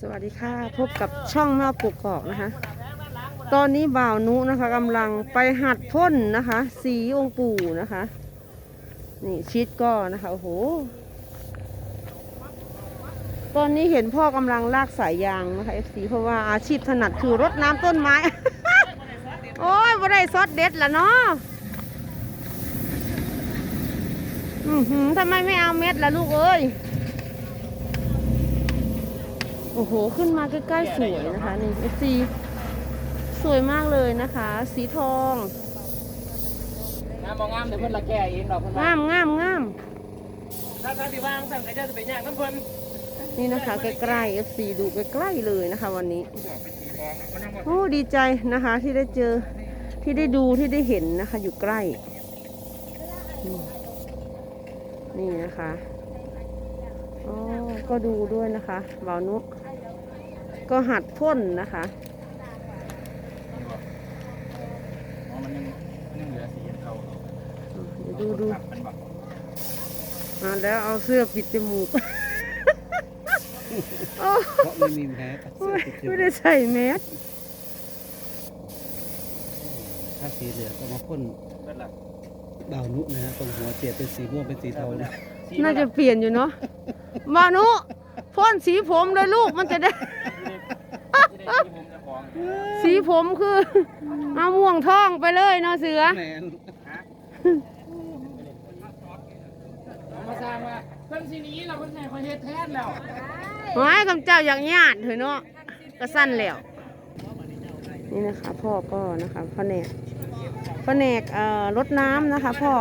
สวัสดีค่ะ พบกับช่องแม่ปุกกอกนะคะ ตอนนี้บ่าวนุนะคะกำลังไปหัดพ่นนะคะ สีองค์ปู่นะคะ นี่ชิดก็นะคะโอ้โหตอนนี้เห็นพ่อกำลังลากสายยางนะคะ FC เพราะว่าอาชีพถนัดคือรดน้ำต้นไม้ โอ้ยบ่ได้ซอสเด็ดละเนาะอือหือทำไมไม่เอาเม็ดละลูกเอ้ย โอ้โห ขึ้นมาใกล้ๆสวยนะคะนี่ FC สวยมากเลยนะคะ สีทองงามมองงามเดี๋ยวเพิ่นละแก่เองดอกเพิ่นว่างามงามงามถ้าถ้าสิวางสั่งก็จะไปย่างน้ำเพิ่นนี่นะคะใกล้ๆ FC ดูใกล้ๆเลยนะคะ วันนี้บอกเป็นสีทองมันยังโอ้ดีใจนะคะที่ได้เจอที่ได้ดูที่ได้เห็นนะคะ อยู่ใกล้ นี่นี่นะคะอ๋อก็ดูด้วยนะคะบ่าวนุก็ หัดพ่นนะคะอ๋อมันยังมันยังเหลือสีเทาเดี๋ยวดูดูครับมันบอกอ่าแล้วเอาเสื้อปิดจมูกโอ้เพราะไม่มีแมสโอ้ยไม่ได้ใส่แมสถ้าสีเหลืองก็มาพ่นเพิ่นละดาวนุนะฮะตรงหัวเปลี่ยนเป็นสีม่วงเป็นสีเทานะน่าจะเปลี่ยนอยู่เนาะมานุพ่นสีผมเลยลูกมันจะได้ สีผมคือ เอาม่วงทองไปเลยเนาะเสือแมนมาสร้างว่าเพิ่นสีนี้เราเพิ่นให้คอยเฮ็ดแทนแล้วไว้คำเจ้าอย่างญาติเถอะเนาะก็สั้นแล้ว นี่นะคะพ่อก็นะคะแผนกแผนกเอ่อรดน้ำนะคะพ่อ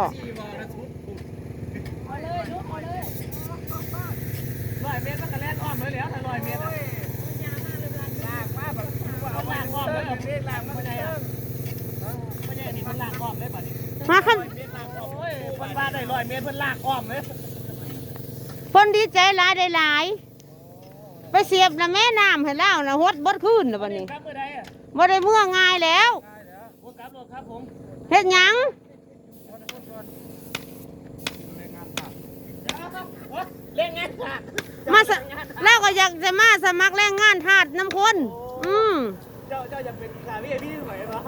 ร้อยเมตรมันก็แล่นอ้อมเลยแล้วถ้าร้อยเมตร มเลยเอาเมตรลากมาไม่ได้อะไม่ใช่อันนี้มันลากอ้อมเลยป่ะนี่มาคันเมตรลากอ้อมโอ้ยเพิ่นว่าได้ร้อยเมตรเพิ่นลากอ้อมเลยคนดีใจหลายได้หลาย ไปเสียบนะแม่น้ำให้เล่านะฮดบดขึ้นนะวันนี้ครับเมื่อใดอะบ่ได้เมื่อง่ายแล้วได้แล้วโอ้ครับรถครับผมเฮ็ดหยังเล่นงานค่ะมาสแล้วก็อยากจะมาสมัครแรงงานทาสน้ำคนอื มเจ้าเจ้าอยากเป็นขาพี่ไอพี่ไหมเหรอ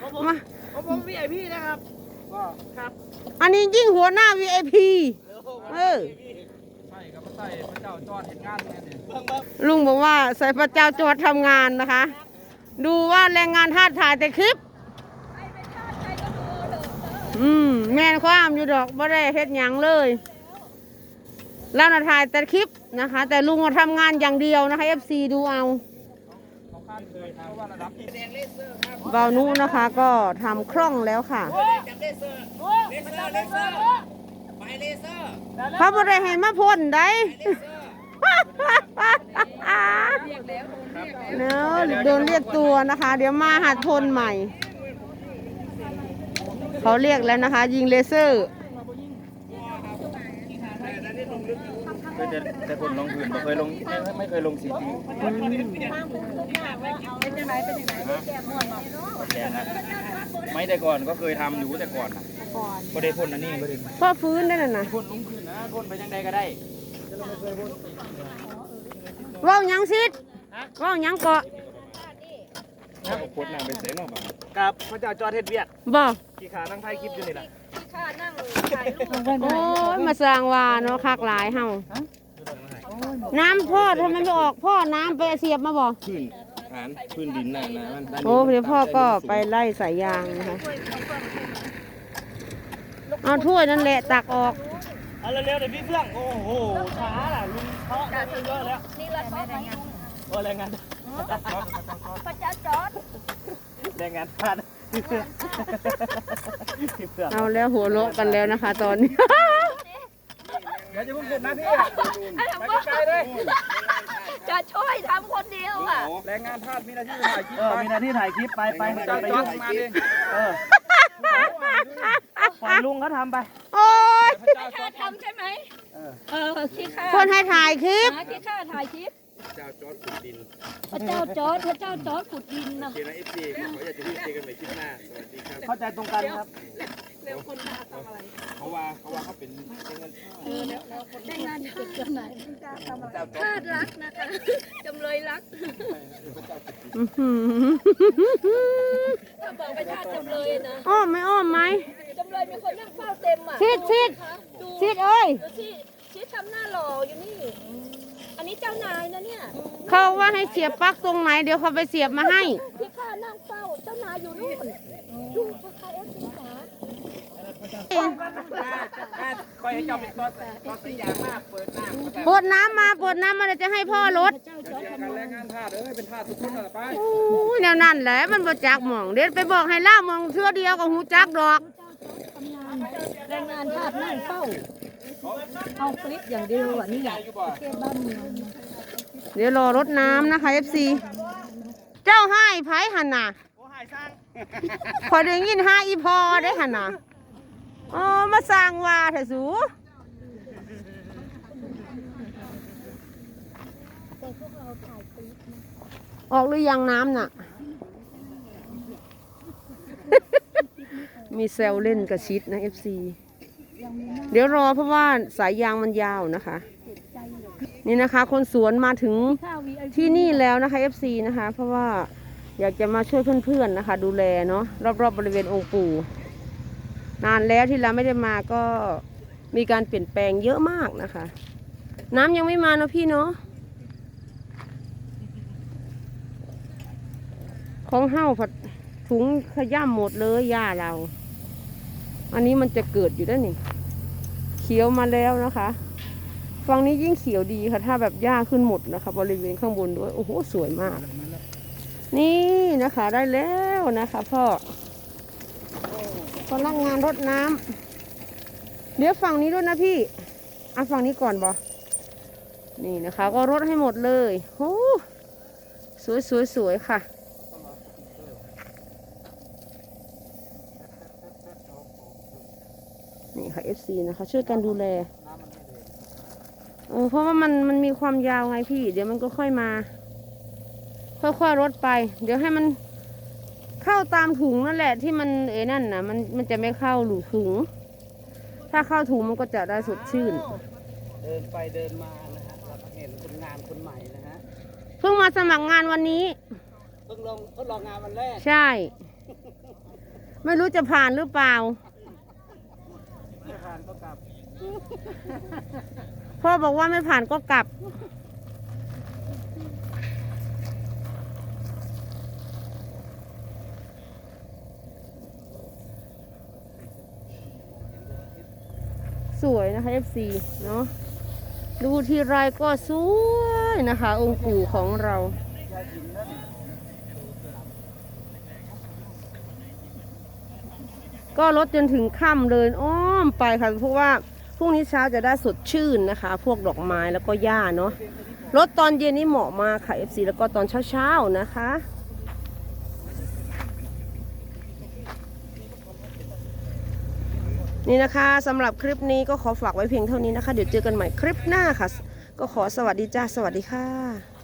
ผมผมมาผมผมพี่ไอพี่นะครับก็ครับอันนี้ยิ่งหัวหน้า VIP เออ ใช่ครับใช่พระเจ้าจอดเห็นงานแม่เนี่ยเบิ่งเบิ่งลุงบอกว่าใส่พระเจ้าจอดทำงานนะคะ ดูว่าแรงงานทาสถ่ายแต่คลิป อืม แม่นความอยู่ดอกบ่ได้เฮ็ดหยังเลย แล้วนะถ่ายแต่คลิปนะคะ แต่ลุงก็ทำงานอย่างเดียวนะคะ FC ดูเอาเขาคาดเคยเพราะว่าระดับานุนะคะก็ทำคล่องแล้วค่ะจับเลเซอร์เลเซอร์เลเซอร์ไปเลเซอร์เขาบ่ได้ห้มาพ่นได้เลเซอเนาะโดนเรียกตัวนะคะ เดี๋ยวมาหัดพ่นใหม่ เขาเรียกแล้วนะคะ ยิงเลเซอร์ เคยแต่คนลงพื้นไม่เคยลงไม่เคยลงสีจริงเป็นยังไงเป็นยังไงแก้ม่วนแก้นะไม่แต่ก่อนก็เคยทำอยู่แต่ก่อนนะก็ได้พ่นอันนี้ก็ได้พ่อฟื้นได้น่ะนะพ่นลงพื้นนะพ่นไปยังใดก็ได้เว่าวหยังซิดเว่าวหยังเกาะโคตรนางเป็นเสนอมากับพระเจ้าจอดเฮ็ดเวียกบ่ ขี่ขานั่งถ่ายคลิปอยู่นี่แหละ โอ้ยมาสร้างว่าเนาะคักหลายเฮาน้ำพ่อทำไมไม่ออกพ่อน้ำไปเสียบมาบ่พื้นฐานพื้นดินน่ะนะมันด้านนี้โอ้เดี๋ยวพ่อก็ไปไล่สายยางนะคะเอาถ้วยนั่นแหละตักออกเอาเร็วๆเดี๋ยวพี่เฟื่องโอ้โหช้าล่ะลุงเขาได้เยอะแล้วนี่ละเขาแรงงานโอ้แรงงานพระเจ้าจอดแรงงานพลาด พี่เฟื่องพี่เฟื่องเอาแล้วหัวเราะกันแล้วนะคะ ตอนนี้ เดี๋ยวจะพุ่งขึ้นนะพี่ไปไกลๆเลยจะช่วยทำคนเดียวอะแรงงานพลาดมีหน้าที่ถ่ายคลิปเออมีหน้าที่ถ่ายคลิปไปไปจะไปยุ่งมาดิเออปล่อยลุงเขาทำไปโอ้ยขี้ข้าทำใช่ไหมเออขี้ข้าคนให้ถ่ายคลิปหาขี้ข้าถ่ายคลิป พระเจ้าจอร์ดพระเจ้าจอร์ดขุดดินนะเข้าใจตรงกันครับในเขาว่าเขาว่าเขาเป็นเป็นเงินได้งานเกิดจนไหนพลาดรักนะคะจำเลยรักอื้อหือถ้าบอกไปทาสจำเลยนะอ้อมไหม่อ้อมไหม จำเลยมีคนนั่งเฝ้าเต็มอะชิดชิด ดูชิดเอ้ย ดูสิชิดทำหน้าหล่ออยู่นี่ อันนี้เจ้านายนะเนี่ยเขาว่าให้เสียบปลั๊กตรงไหน เดี๋ยวเขาไปเสียบมาให้ พี่ข้านั่งเฝ้าเจ้านายอยู่นู่นดูพระคาเอฟซีจ๋าคอยให้เจ้าเป็นตัวตัวสยามมากเปิดหน้าปวดน้ำมาปวดน้ำมาเดี๋ยวจะให้พ่อรถการแรงงานทาสเอ้ยเป็นทาสทุกคนน่ะไปอู้แนวนั้นแหละมันบ่จักหมอง เดี๋ยวไปบอกให้ล่ามองเทื่อเดียวก็หูจักดอกแรงงานทาสนั่งเฝ้า เอาคลิปอย่างเดียวอะนี่อยากเทศบ้านเมืองเดี๋ยวรอรถน้ำนะคะ FC เจ้าให้ไผหันน่ะโอ้หายสร้างพอยได้ยินห้าอีพอได้หันน่ะอ๋อมาสร้างว่าเถอะสูออกหรือยังน้ำน่ะ มีเซลเล่นกระชิดนะ FC เดี๋ยวรอเพราะว่าสายยางมันยาวนะคะ นี่นะคะคนสวนมาถึงที่นี่แล้วนะคะ FC นะคะ เพราะว่าอยากจะมาช่วยเพื่อนๆนะคะ ดูแลเนาะรอบๆบริเวณองค์ปู่นานแล้วที่เราไม่ได้มาก็มีการเปลี่ยนแปลงเยอะมากนะคะ น้ำยังไม่มาเนาะพี่เนาะของเห่าผัดถุงขย่ำหมดเลยย่าเรา อันนี้มันจะเกิดอยู่แล้นี่ ขียวมาแล้วนะคะฝั่งนี้ยิ่งเขียวดีค่ะ ถ้าแบบหญ้าขึ้นหมดนะคะ บริเวณข้างบนด้วย โอ้โห สวยมาก นี่นะคะได้แล้วนะคะพ่อพนักงานรดน้ำเดี๋ยวฝั่งนี้ด้วยนะพี่เอาฝั่งนี้ก่อนบอนี่นะคะ ก็รดให้หมดเลยโอ้สวยสวยสวยค่ะ นี่ค่ะ FC นะคะ ช่วยกันดูแลเออเพราะว่ามันมันมีความยาวไงพี่ เดี๋ยวมันก็ค่อยมา ค่อยๆลดไป เดี๋ยวให้มันเข้าตามถุงนั่นแหละที่มันเอ้นั่นนะมันมันจะไม่เข้าหลูถุง ถ้าเข้าถุงมันก็จะได้สดชื่น เดินไปเดินมานะฮะเราก็เห็นคนงานคนใหม่นะฮะเพิ่งมาสมัครงานวันนี้ เพิ่งลงทดลองงานวันแรก ใช่ ไม่รู้จะผ่านหรือเปล่าไม่ผ่านก็กลับ พ่อบอกว่าไม่ผ่านก็กลับ สวยนะคะ FC เนาะดูทีไรก็สวยนะคะ องค์ปู่ของเรา ก็ลดจนถึงค่ำเดินอ้อมไปค่ะเพราะว่าพรุ่งนี้เช้าจะได้สดชื่นนะคะ พวกดอกไม้แล้วก็หญ้าเนาะรถตอนเย็นนี่เหมาะมากค่ะ FC แล้วก็ตอนเช้าๆนะคะ นี่นะคะสำหรับคลิปนี้ก็ขอฝากไว้เพียงเท่านี้นะคะ เดี๋ยวเจอกันใหม่คลิปหน้าค่ะ ก็ขอสวัสดีจ้า สวัสดีค่ะ